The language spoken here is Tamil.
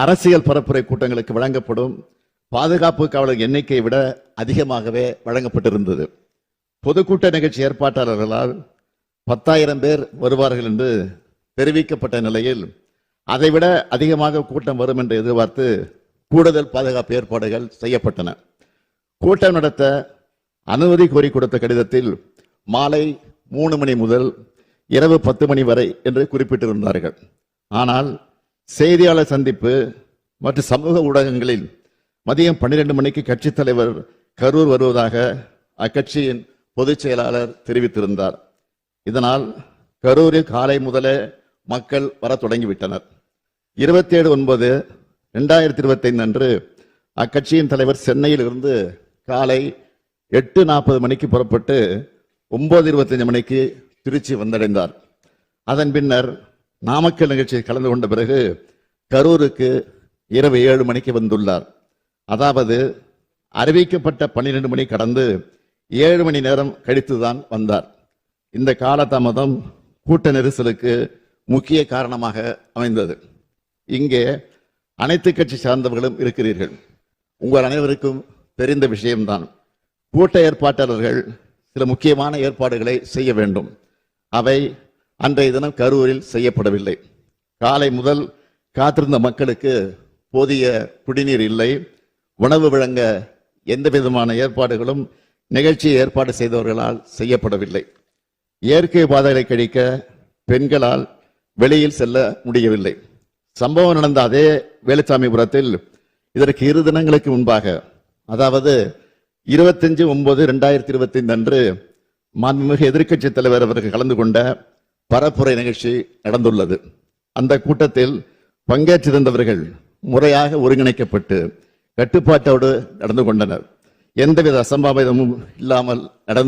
அரசியல் பரப்புரை கூட்டங்களுக்கு வழங்கப்படும் பாதுகாப்பு காவலர் எண்ணிக்கையை விட அதிகமாகவே வழங்கப்பட்டிருந்தது. பொதுக்கூட்ட நிகழ்ச்சி ஏற்பாட்டாளர்களால் பத்தாயிரம் பேர் வருவார்கள் என்று தெரிவிக்கப்பட்ட நிலையில் அதைவிட அதிகமாக கூட்டம் வரும் என்று எதிர்பார்த்து கூடுதல் பாதுகாப்பு ஏற்பாடுகள் செய்யப்பட்டன. கூட்டம் நடத்த அனுமதி கோரி கொடுத்த கடிதத்தில் மாலை மூணு மணி முதல் இரவு பத்து மணி வரை என்று குறிப்பிட்டிருந்தார்கள். ஆனால் செய்தியாளர் சந்திப்பு மற்றும் சமூக ஊடகங்களில் மதியம் பன்னிரண்டு மணிக்கு கட்சித் தலைவர் கரூர் வருவதாக அக்கட்சியின் பொதுச் செயலாளர் தெரிவித்திருந்தார். இதனால் கரூரில் காலை முதலே மக்கள் வர தொடங்கிவிட்டனர். இருபத்தி ஏழு ஒன்பது ரெண்டாயிரத்தி இருபத்தைந்து அன்று அக்கட்சியின் தலைவர் சென்னையில் இருந்து காலை எட்டு நாற்பது மணிக்கு புறப்பட்டு ஒன்பது இருபத்தஞ்சு மணிக்கு திருச்சி வந்தடைந்தார். அதன் பின்னர் நாமக்கல் நிகழ்ச்சியில் கலந்து கொண்ட பிறகு கரூருக்கு இரவு ஏழு மணிக்கு வந்துள்ளார். அதாவது அறிவிக்கப்பட்ட பன்னிரெண்டு மணி கடந்து ஏழு மணி நேரம் கழித்துதான் வந்தார். இந்த காலதாமதம் கூட்ட நெரிசலுக்கு முக்கிய காரணமாக அமைந்தது. இங்கே அனைத்து கட்சி சார்ந்தவர்களும் இருக்கிறீர்கள். உங்கள் அனைவருக்கும் தெரிந்த விஷயம்தான். கூட்ட ஏற்பாட்டாளர்கள் சில முக்கியமான ஏற்பாடுகளை செய்ய வேண்டும். அவை அன்றைய தினம் கரூரில் செய்யப்படவில்லை. காலை முதல் காத்திருந்த மக்களுக்கு போதிய குடிநீர் இல்லை. உணவு வழங்க எந்த விதமான ஏற்பாடுகளும் நிகழ்ச்சியை ஏற்பாடு செய்தவர்களால் செய்யப்படவில்லை. இயற்கை பாதைகளை கழிக்க பெண்களால் வெளியில் செல்ல முடியவில்லை. சம்பவம் நடந்த அதே வேலுச்சாமிபுரத்தில் இதற்கு இரு தினங்களுக்கு முன்பாக அதாவது இருபத்தஞ்சு ஒன்பது ரெண்டாயிரத்தி இருபத்தி அன்று மாண்புமிகு எதிர்க்கட்சி தலைவர் அவர்கள் கலந்து கொண்ட பரப்புரை நிகழ்ச்சி நடந்துள்ளது. அந்த கூட்டத்தில் பங்கேற்றிருந்தவர்கள் முறையாக ஒருங்கிணைக்கப்பட்டு கட்டுப்பாட்டோடு நடந்து கொண்டனர். எந்தவித அசம்பாவிதமும் இல்லாமல் நடந்து